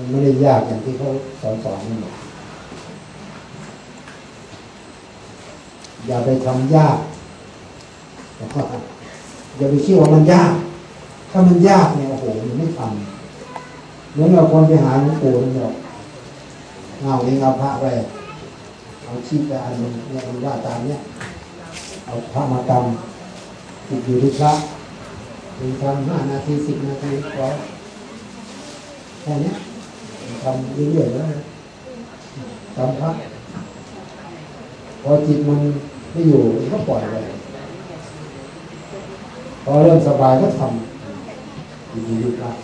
มันไม่ได้ยากอย่างที่เขาสอนสอนนี่หรอกอย่าไปทำยากอย่าไปคิดว่ามันยาก ถ้ามันยากเนี่ยโอ้โหมันไม่ทำเหมือนเราคนไปหาหลวงปู่นี่เราเงาเองเอาพระไปเอาชีพไปอันนึงเนี่ยมันว่าตามเนี่ยเอาพระมากำติดอยู่ที่พระถึงทำห้านาทีสิบนาทีก็แค่นี้ ทำเรื่อยๆแล้วนะทำพระพอจิตมันไม่อยู่มันก็ปล่อยไปพอเริ่มสบายก็ทำอยู่ดีๆครับ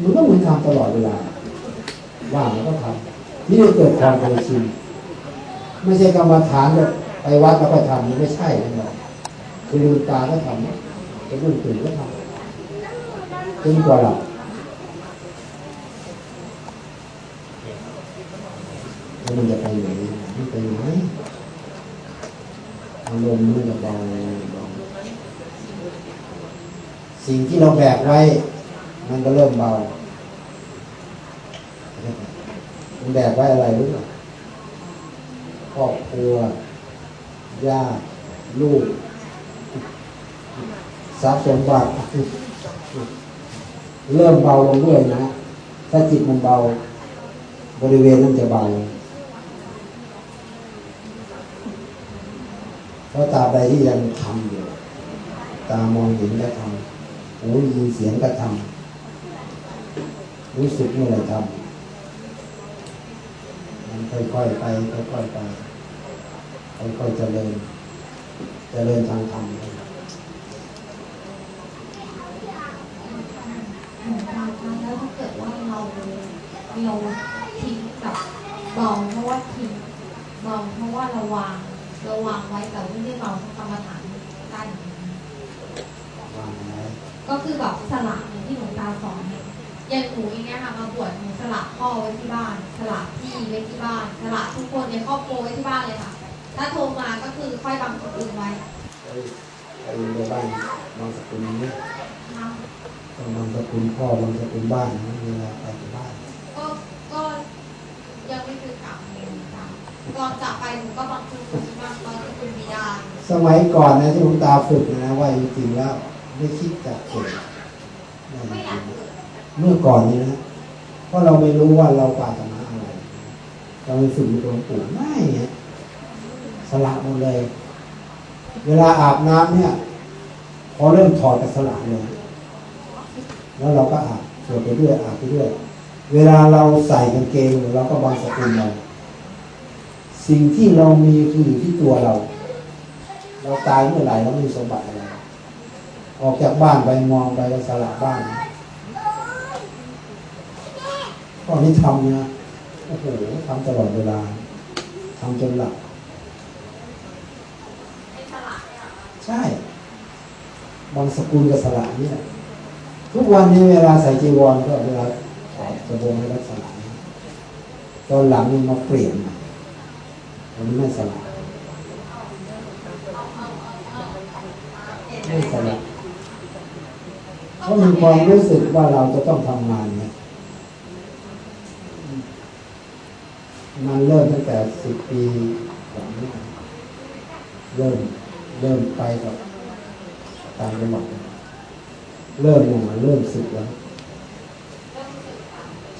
มันก็เหมือนทำตลอดเวลา ว่างแล้วก็ทำนี่เกิดความเคยชินไม่ใช่กรรมฐานแบบไปวัดแล้วก็ทำมันไม่ใช่นะหรอกคือลืมตาก็ทำจะรุ่งตื่นก็ทำจนกว่าหลับ แล้วมันจะไปไหนมันไปไหนอารมณ์มันจะเบาเบาสิ่งที่เราแบกไว้ มันก็เริ่มเบามันแบกไว้อะไรรู้ไหมครอบครัวญาติลูกทรัพย์สมบัติเริ่มเบาลงเรื่อยนะ ถ้าจิตมันเบา บริเวณนั้นจะเบา เพราะตาใดที่ยังทำอยู่ ตามองเห็นก็ทำหูได้ยินเสียงก็ทำรู้สึกเมื่อไรทำมันค่อยๆไปค่อยๆไปค่อยๆเจริญเจริญทางธรรมแล้วถ้าเกิดว่าเราเราทิ้งแบบเบาเพราะว่าทิ้งเบาเพราะว่าเราวาง เราวางไว้แต่ไม่ได้เบาเพราะกรรมฐานได้เหมือนกันวางไว้ก็คือแบบสละอย่างที่หลวงตาสอนเนี่ยอย่างหนูอย่างเงี้ยค่ะมาบวชหนูสละพ่อไว้ที่บ้าน สละพี่ไว้ที่บ้าน สละทุกคนในครอบครัวไว้ที่บ้านเลยค่ะ ถ้าโทรมาก็คือค่อยบังคนอื่นไว้ไปไปในบ้านบางสกุลนี้ทต้องบางสกุลพ่อบางสกุลบ้านนะเวลาไปที่บ้านำก็ก็ยังไม่เคยกลับเลย ค่ะตอนจากไปหนูก็บังคุณที่บ้านตอนที่คุณบิดาสมัยก่อนนะที่หลวงตาฝึกนะว่าจริงๆแล้วไม่คิดจะเกิดนะไม่อยากเกิดเมื่อก่อนนี้นะเพราะเราไม่รู้ว่าเราปรารถนาอะไร เราไปฝึกอยู่ตรงปู่ไม่เนี่ยสละหมดเลย เวลาอาบน้ำเนี่ย พอเริ่มถอดกับสละเลยแล้วเราก็อาบสวดไปเรื่อยอาบไปเรื่อยเวลาเราใส่กางเกงเราก็บางสกุลเรา สิ่งที่เรามีคืออยู่ที่ตัวเรา เราตายเมื่อไหร่เราไม่มีสมบัติอะไรออกจากบ้านไปมองไปก็สละบ้านตอนนี้ทำนะโอ้โหทำตลอดเวลาทำจนหลับใช่ บางสกุลกับสละเนี่ยทุกวันนี้เวลาใส่จีวรก็เวลาถอดสบงให้รักสละตอนหลังมันมาเปลี่ยนใหม่ ตอนไม่สละไม่สละเพราะมีความรู้สึกว่าเราจะต้องทำงานเนี่ยมันเริ่มตั้งแต่สิบปีหลังเริ่มเริ่มไปกับตามจังหวัดเริ่มลงมาเริ่มสึกแล้ว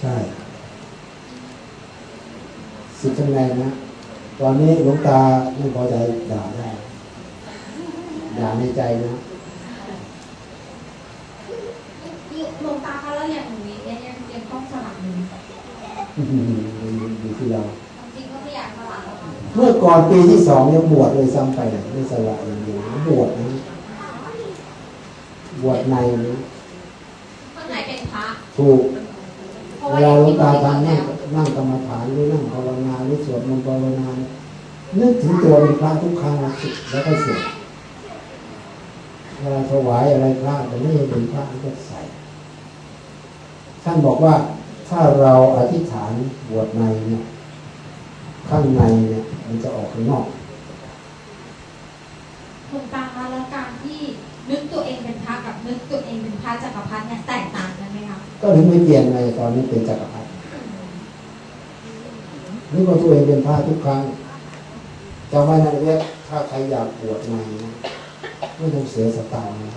ใช่สึกข้างในนะ ตอนนี้หลวงตาไม่พอใจด่าได้ด่าในใจนะหลวงตาคะแล้วอย่างหนูเนี่ยยังยังต้องสละอยู่อยู่ที่เราจริงๆก็ไม่อยากสละแล้วค่ะเมื่อก่อนปีที่สองเนี่ยบวชเลยซ้ำไปนะไม่สละอย่างเดียวบวชนะบวชในนะข้างในเป็นพระถูก เราะเวลาหลวงตาทำนั่งนั่งกรรมฐานหรือนั่งภาวนาหรือสวดมนต์ภาวนานึกถึงตัวเป็นพระทุกครั้งแล้วก็สวดเวลาถวายอะไรพระแต่ไม่เป็นพระก็ใส่ท่านบอกว่าถ้าเราอธิษฐานบวชในเนี่ยข้างในเนี่ยมันจะออกข้างนอกหลวงตาแล้วการที่นึกตัวเองเป็นพระกับนึกตัวเองเป็นพระจักรพรรดิเนี่ยแตกต่าง ก็ถึงไม่เปลี่ยนไงตอนนี้เป็นจักรพรรดินี่ก็ตัวเองเป็นพระทุกครั้งจำไว้นะเรียกถ้าใครอยากบวชในนะไม่ต้องเสียสตางค์นะ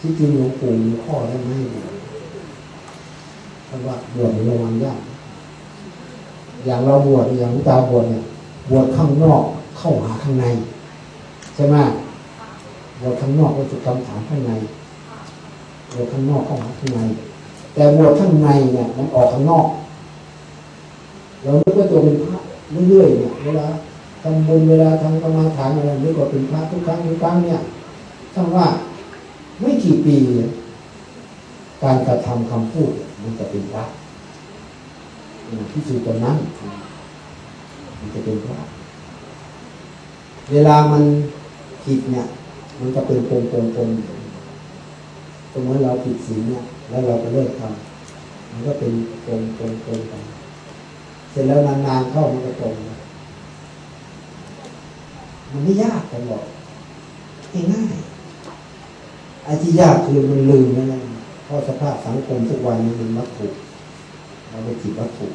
ที่จริงหลวงปู่มีข้อท่านไม่ให้บวชเพราะว่าบวชระวังยากอย่างเราบวชอย่างหลวงตาบวชเนี่ยบวชข้างนอกเข้าหาข้างใน ใช่ไหมบวชข้างนอกก็จะคำถามข้างใน บวชข้างนอกเข้าหาข้างใน แต่บวชข้างในเนี่ยมันออกข้างนอก เราไม่ว่าตัวเป็นพระเรื่อยๆเนี่ยเวลาทำบุญเวลาทำกรรมฐานอะไรนี่ก็เป็นพระทุกครั้งทุกครั้งเนี่ยถ้าว่าไม่กี่ปี การกระทำคำพูดมันจะเป็นพระที่สุดตรงนั้น มันจะเป็นพระเวลามันผิดเนี่ย มันก็เป็นโปมปม ปมมมติเราผิดศีลเนี่ยแล้วเราก็เลิกทำมันก็เป็นปมปมปมไปเสร็จแล้วนานๆเข้ามันก็ตรงมันไม่ยากกันหรอกง่ายๆไอ้ที่ยากคือมันลืมนั่นเองเพราะสภาพสังคมทุกวันนี้มันวัตถุเราไปจิตวัตถุ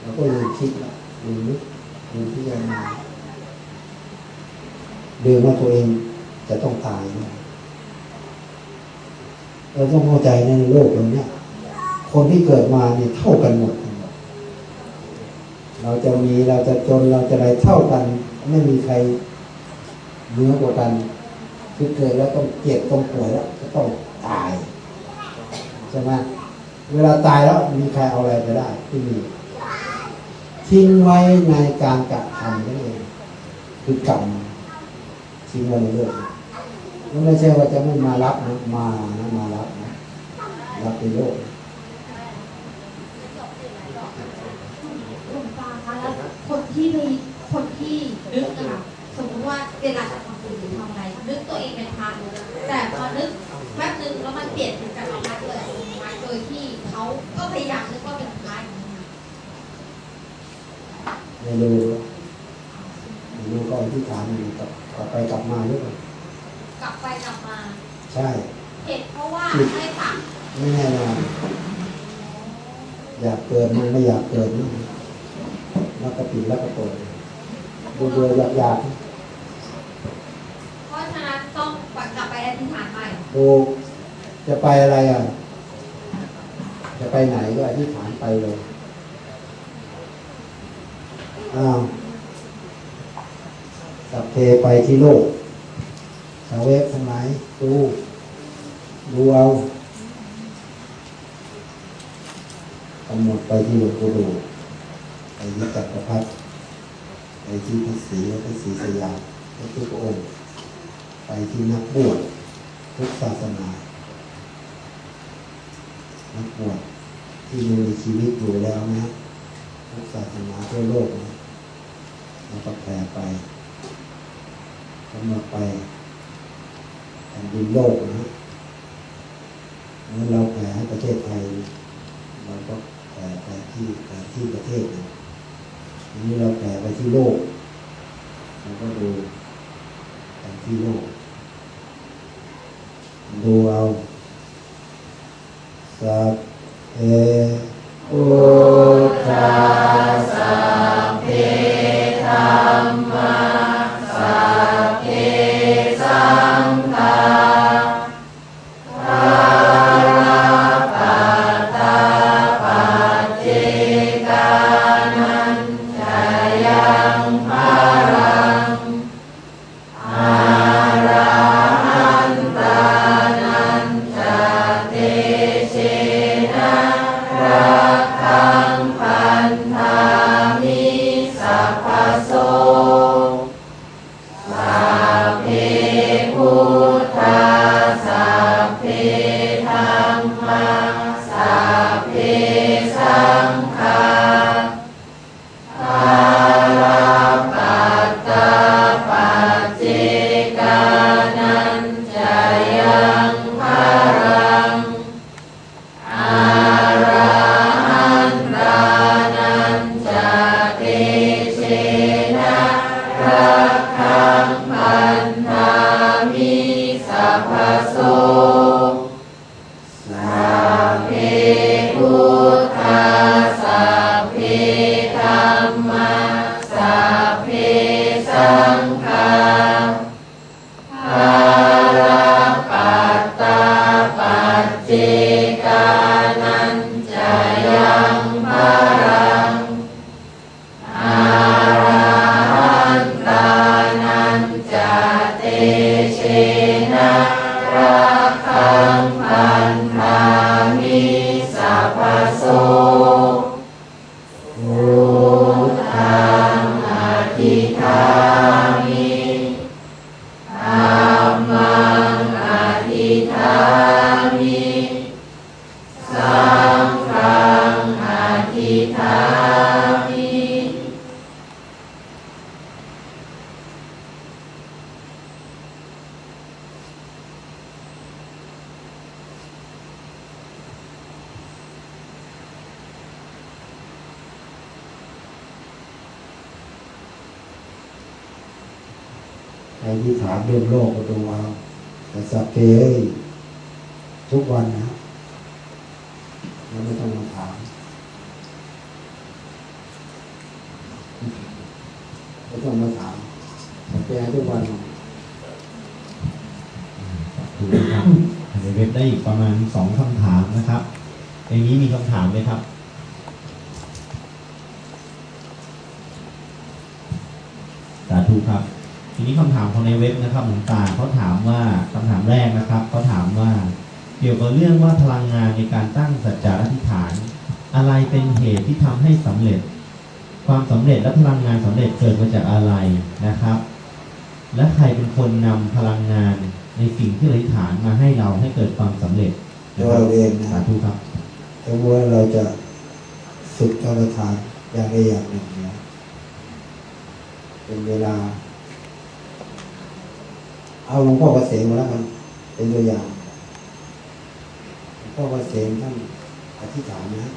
เราก็ลืมคิดละลืมนึกลืมพิจารณาเดือว่าตัวเองจะต้องตายนะ เราต้องเข้าใจในโลกเราเนี่ยคนที่เกิดมาเนี่ยเท่ากันหมด เราจะมีเราจะจนเราจะอะไรเท่ากัน ไม่มีใครเหนือกว่ากันคือเกิดแล้วต้องเจ็บต้องป่วยแล้วก็ต้องตายใช่ไหมเวลาตายแล้วมีใครเอาอะไรไปได้ที่มีทิ้งไว้ในการกระทำนั่นเองคือกรรมทิ้งไว้ในโลก มันไม่ใช่ว่าจะไม่มารับนะมานะมารับนะรับในโลกหลงตาคะคนที่ไปคนที่นึกอะสมมติว่าเวลาจะทำบุญหรือทำอะไรนึกตัวเองเป็นพระแต่พอนึกแป๊บนึงแล้วมันเปลี่ยนเป็นจักรพรรดิเลยมาโดยที่เขาก็พยายามนึกว่าเป็นพระอย่างนี้ค่ะไม่รู้ไม่รู้ก็อธิษฐานอยู่กับกลับไปกลับมาหรือเปล่า กลับไปกลับมา ใช่เหตุเพราะว่าให้ฝังไม่แน่นอนอยากเกิดมันไม่อยากเกิดนี่แล้วก็ปิดแล้วก็เปิดดูเบื่ออยากอยากเพราะฉะนั้นต้องกลับไปอธิษฐานใหม่ดูจะไปอะไรอะ จะไปไหนก็อธิษฐานไปเลยอ้าวสัพเพไปที่โลก สาวเวกทั้งหลายดูดูเอากำหนดไปที่หลวงปู่ดูไปที่จักรพรรดิไปที่พระศรีและพระศรีสยามพระทุกองค์ ไปที่นักบวชทุกศาสนา นักบวชที่มีชีวิตอยู่แล้วนะทุกศาสนาทั่วโลกนะแล้วก็แผ่ไปกำหนดไป แผ่นดินโลกนะเมื่อเราแผ่ให้ประเทศไทยเราก็แผ่ไปที่แผ่ที่ประเทศนะทีนี้เราแผ่ไปที่โลกเราก็ดูแผนที่โลก ดูเอาสัพเพพุท พพโสสั ใครที่ถามเรื่องโลกก็ดูเอาแต่สัพเพทุกวันนะเราไม่ต้องมาถามไม่ต้องมาถามสัพเพทุกวันถูกครับในเว็บได้อีกประมาณสองคำถามนะครับอย่างนี้มีคำถามไหมครับสาธุครับ ทีนี้คำถามของในเว็บนะครับหลวงตาเขาถามว่าคำถามแรกนะครับเขาถามว่าเกี่ยวกับเรื่องว่าพลังงานในการตั้งสัจจะอธิษฐาน อะไรเป็นเหตุที่ทำให้สำเร็จ ความสำเร็จและพลังงานสำเร็จเกิดมาจากอะไรนะครับ และใครเป็นคนนำพลังงานในสิ่งที่อธิษฐานมาให้เราให้เกิดความสำเร็จตัวเราเองนะสาธุครับแต่ว่าเราจะฝึกกรรมฐานอย่างใดอย่างหนึ่งเนี่ยเป็นเวลา เอาหลวงพ่อเกษมมาแล้วกันเป็นตัวอย่างหลวงพ่อเกษมท่านอธิษฐานนะ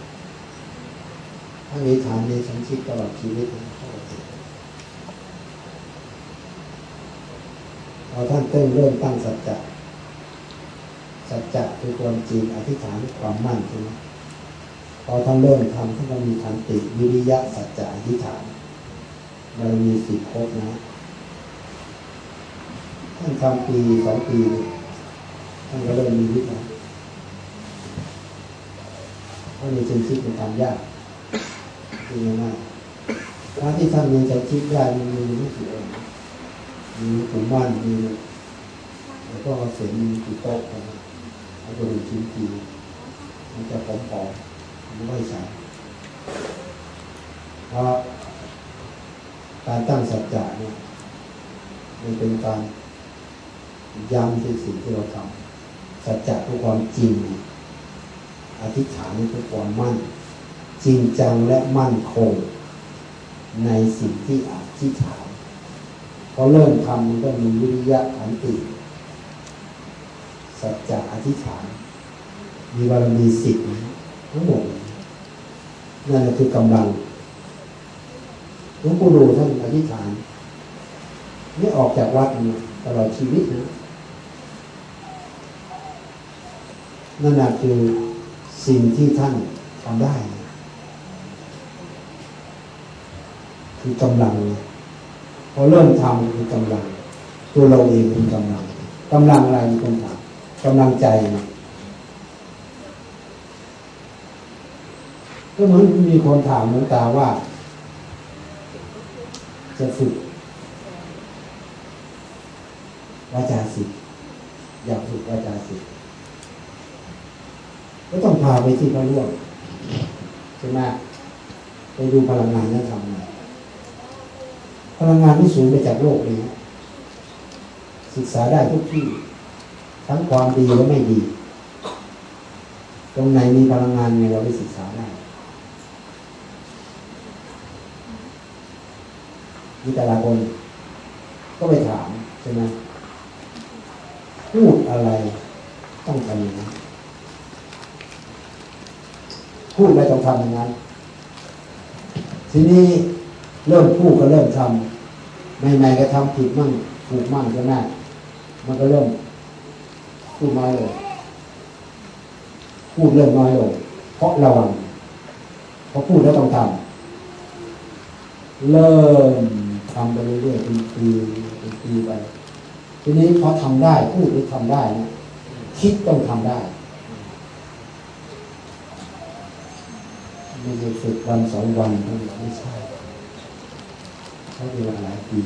ท่านอธิษฐานในสังชิตตลอดชีวิตนะหลวงพ่อเกษมพอท่านเต้นเริ่มตั้งสัจจะสัจจะคือความจริงอธิษฐานความมั่นใช่ไหมพอท่านเริ่มทำท่านก็มีขันติวิริยะสัจจะอธิษฐานเรามีสิบครบนะ ท่านทำปีสองปีท่านก็เริ่มมีวิธีเพราะในเชิงคิดมันทำยากจริงมากพระที่ท่านยังจะคิดได้มันมีไม่กี่องค์มีปู่มั่นมีแล้วก็เสียงมีกี่โต๊ะนะแล้วก็ดูชิ้นจีมันจะผอมๆมันไม่ใช่เพราะการตั้งสัจจะเนี่ยมันเป็นการ ย้ำในสิ่งที่เราทำสัจจะคือความจริง อธิษฐานคือความมั่น จริงจังและมั่นคง ในสิ่งที่อธิษฐานพอเริ่มทำมันก็มีวิริยะขันติสัจจะอธิษฐาน มีบารมีสิบทั้งหมดนั่นแหละคือกำลังหลวงปู่ดูท่านอธิษฐานไม่ออกจากวัดตลอดชีวิตนะ นั่นนะคือสิ่งที่ท่านทำได้ คือกำลังนะพอเริ่มทำคือกำลัง ตัวเราเองเป็นกำลังกำลังอะไรมีคนถามกำลังใจ ก็เหมือนมีคนถามหลวงตาว่า จะฝึกวาจาสิทธิ์อยากฝึกวาจาสิทธิ์ ก็ต้องพาไปที่พระร่วงใช่ไหมไปดูพลังงานนั้นทำไงพลังงานที่สูงไปจากโลกนี้ ศึกษาได้ทุกที่ ทั้งความดีและไม่ดี ตรงไหนมีพลังงานไงเราไปศึกษาได้มีแต่ละคนก็ไปถามใช่ไหมพูดอะไรต้องทำอย่างนั้น พูดอะไรต้องทำอย่างนั้น ทีนี้เริ่มพูดก็เริ่มทำใหม่ๆก็ทำผิดมั่งถูกมั่งใช่ไหมมันก็เริ่มพูดน้อยลงพูดเริ่มน้อยลงเพราะระวังเพราะพูดแล้วต้องทำเริ่มทำไปเรื่อยๆเป็นปีเป็นปีไปทีนี้พอทำได้พูดหรือทำได้นะคิดต้องทำได้ ไม่ได้ฝึกวันสองวันท่านั้นไม่ใช่ใช้เวลาหลายปี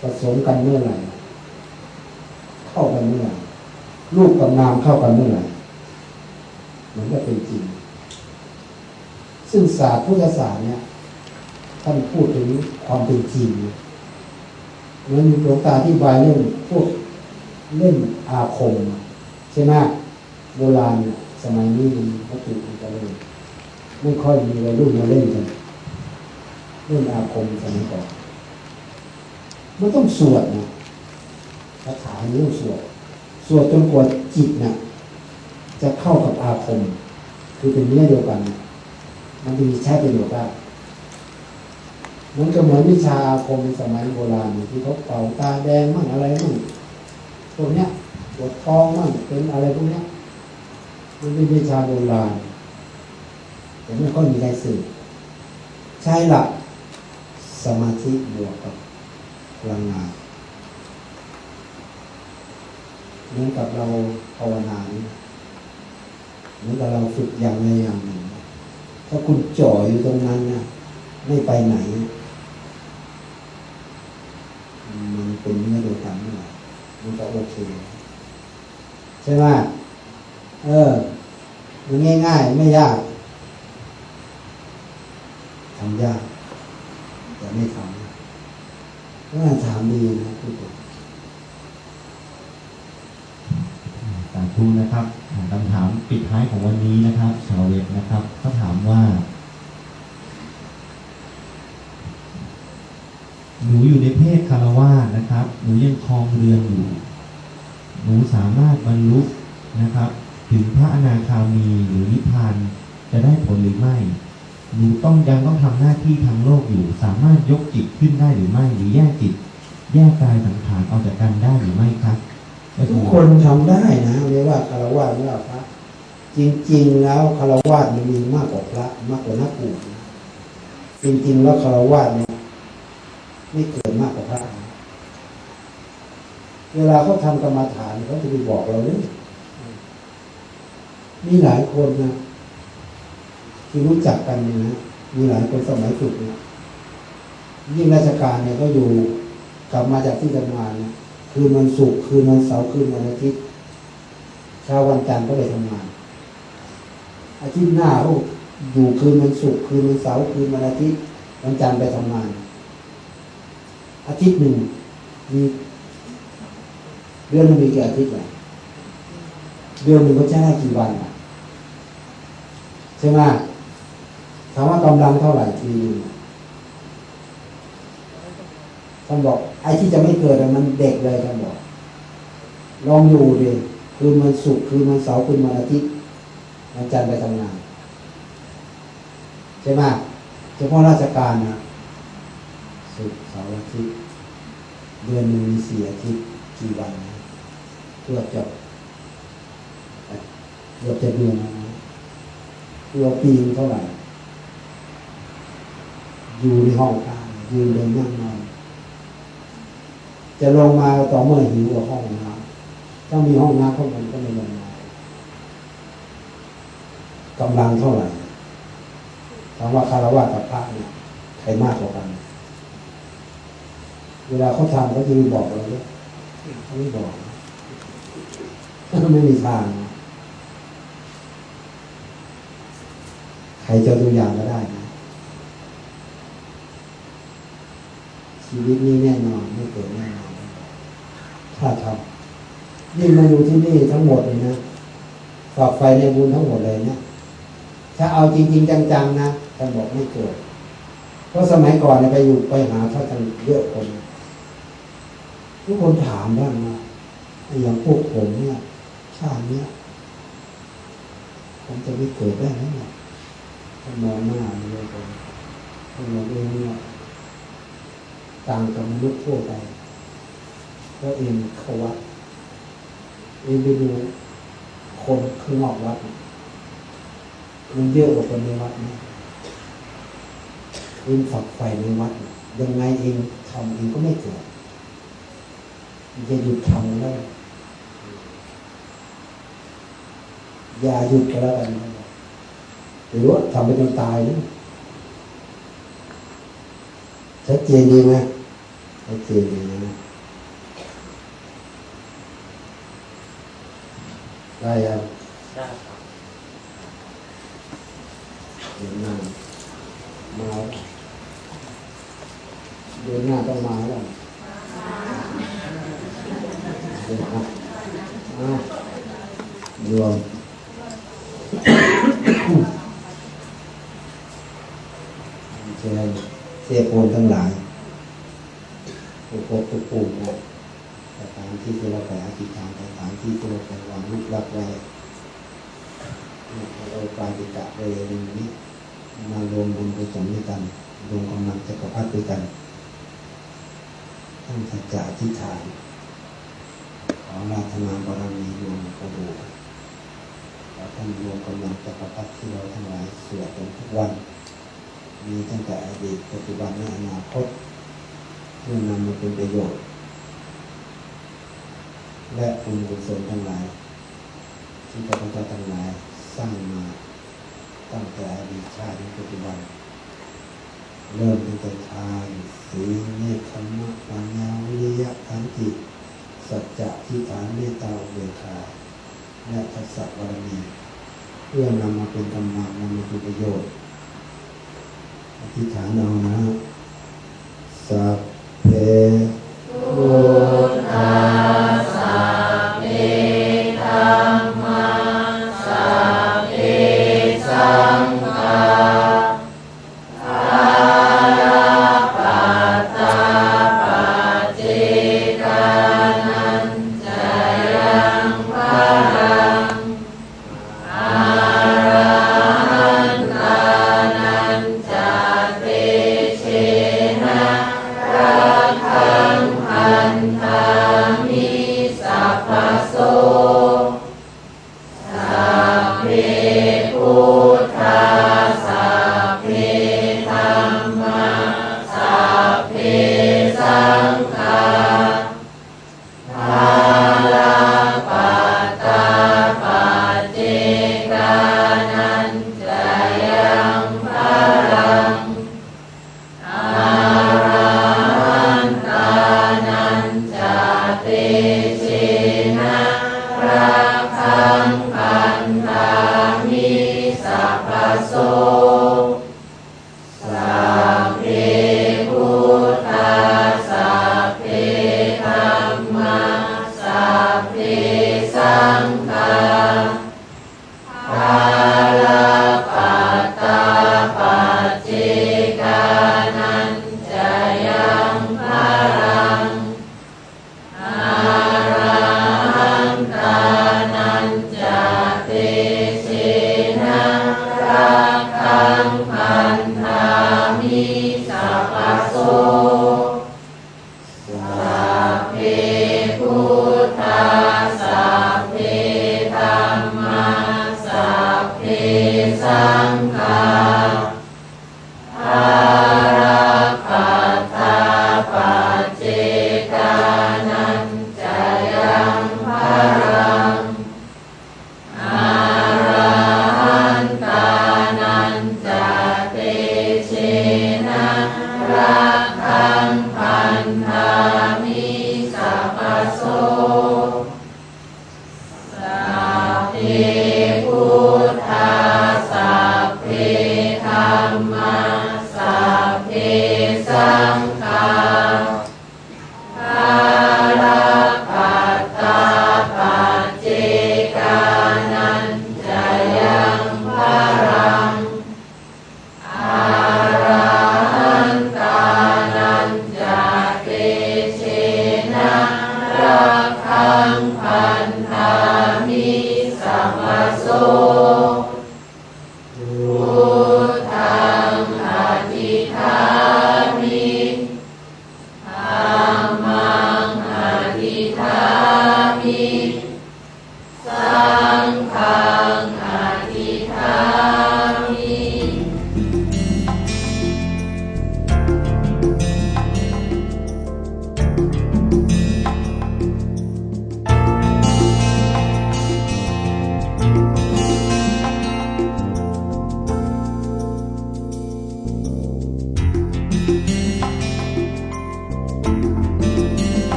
ผสมกันเมื่อไหร่เข้ากันเมื่อไหร่รูปกับนามเข้ากันเมื่อไหร่มันก็เป็นจริง ซึ่งศาสตร์พุทธศาสตร์เนี่ยท่านพูดถึงความเป็นจริงเหมือนหลวงตาที่บายเรื่องพวกเล่นอาคม ใช่ไหมโบราณเนี่ย สมัยนี้มันวัตถุมันเจริญไม่ค่อยมีวัยรุ่นมาเล่นกันเล่นอาคมสมัยก่อนมันต้องสวดนะคาถานี้ต้องสวด สวดจนกว่าจิตนะจะเข้ากับอาคม คือเป็นเนื้อเดียวกัน มันดีใช้ประโยชน์ได้มันก็เหมือนวิชาอาคมสมัยโบราณที่เขาเป่าตาแดงมั่งอะไรมั่งพวกเนี้ยปวดท้องมั่งเป็นอะไรพวกเนี้ย มันเป็นวิชาโบราณแต่ไม่ค่อยมีใครสื่อใช้หลักสมาธิบวกกับพลังงานเหมือนกับเราภาวนาเหมือนกับเราฝึกอย่างใดอย่างหนึ่ง ถ้าคุณจ่ออยู่ตรงนั้นนะไม่ไปไหน มันเป็นเนื้อเดียวกันเมื่อไหร่มันก็โอเค ใช่ไหมเออ มันง่าย ๆ ไม่ยากทำยาก แต่ไม่ทำน่าถามดีนะทุกคนสาธุนะครับคำถามปิดท้ายของวันนี้นะครับ ชาวเว็บนะครับเขาถามว่าหนูอยู่ในเพศคารวาสนะครับ หนูยังครองเรือนอยู่ หนูสามารถบรรลุนะครับ ถึงพระอนาคามีหรือนิพพานจะได้ผลหรือไม่ หนูต้องยังต้องทำหน้าที่ทางโลกอยู่ สามารถยกจิตขึ้นได้หรือไม่ หรือแยกจิต แยกกายสังขารออกจากกันได้หรือไม่ครับ ทุกคนทำได้นะเรียกว่าคารวะไม่ว่าพระจริง ๆ แล้วคารวะมันมีมากกว่าพระมากกว่านักบวชจริงๆแล้วคารวะเนี่ยไม่เกินมากกว่าพระ เวลาเขาทำกรรมฐานเขาจะไปบอกเราเลย มีหลายคนนะที่รู้จักกันเนี่ยนะมีหลายคนสมัยฝึกเนี่ยยิ่งราชการเนี่ยก็อยู่กลับมาจากที่ทำงานเนี่ยคืนวันศุกร์คืนวันเสาร์คืนวันอาทิตย์เช้าวันจันทร์ก็ไปทำงาน อาทิตย์หน้าก็อยู่คืนวันศุกร์คืนวันเสาร์คืนวันอาทิตย์วันจันทร์ไปทำงาน อาทิตย์หนึ่งมีเดือนหนึงมีกี่อาทิตย์อะ เดือนหนึ่งก็จะได้กี่วันใช่ไหมถามว่ากำลังเท่าไหร่ปีหนึงอะท่านบอกไอ้ที่จะไม่เกิดมันเด็กเลยท่านบอก ลองอยู่ดิคืนวันศุกคืนวันเสาร์คืนวันอาทิตย์วันจันทร์ไปทำงาน ใช่ไหมเฉพาะราชการนะศุกเสาร์อาทิตย์เดือนหนึ่งมีสี่อาทิตย์กี่วันนะเกือบจะ เกือบจะเดือนนะตัวปีนเท่าไหร่ อยู่ในห้องการยืนเดินนั่งนอนจะลงมาต่อเมื่อหิวกับห้องน้ำถ้ามีห้องน้ำข้างบนก็ไม่ลงมากำลังเท่าไหร่ถามว่าคารวะกับพระเนี่ยใครมากกว่ากัน เวลาเขาทำเขาจะมีบอกเราเนี่ยเขาไม่บอกไม่มีทางนะใครจะตัวอย่างก็ได้นะชีวิตนี้แน่นอนไม่เกิดแน่นอนถ้าทำนี่มาอยู่ที่นี่ทั้งหมดเลยนะฝากไฟในบุญทั้งหมดเลยนะถ้าเอาจริง ๆ จังๆนะท่านบอกไม่เกิด เพราะสมัยก่อนเนี่ยไปอยู่ไปหาพระท่านเยอะคนทุกคนถามบ้างนะไอ้อย่างพวกผมเนี่ยชาติเนี้ยผมจะไม่เกิดได้ไหมเนี่ย มองหน้าเลยผมท่านบอกเองเนี่ยต่างกับมนุษย์ทั่วไปเพราะเองเขาวัดเองไปดูคนข้างนอกวัดมันเยอะกว่าคนในวัดนะเองฝักใฝ่ในวัด ยังไงเองทำเองก็ไม่เกิดจะหยุดทำได้อย่าหยุดก็แล้วกัน หรือว่าทำไปจนตายนี่ชัดเจนดีไหมชัดเจนดีนะได้ยังได้ครับเดือนหน้ามาเดือนหน้าต้องมาแล้วเดือนหน้าอะรวม เชิญเสียโปนทั้งหลายทุกภพทุกภูมิสถานที่ที่เราไปอาธิษฐานสถานที่ที่เราไปวางลูกรักไว้เราปาฏิกะเรนนี้มารวมบุญกุศลด้วยกันรวมกำลังจักรพรรดิด้วยกันท่านสัจจะอธิษฐานขอราธนาบารมีรวมกระดูกขอท่านรวมกำลังจักรพรรดิที่เราทั้งหลายสวดกันทุกวัน มีตั้งแต่อดีตปัจจุบันและอนาคตเพื่อนำมาเป็นประโยชน์ และบุญกุศลทั้งหลาย ที่พระพุทธทั้งหลายสร้างมาตั้งแต่อดีตชาติถึงปัจจุบัน เริ่มตั้งแต่ทานศีเนคขมะปัญญาวิริยะขันติสัจจะที่ฐานเมตตาเบกขาและทัศสะบารมีเพื่อนำมาเป็นกำลังนำมาเป็นประโยชน์ อธิษฐานเอานะสัพเพ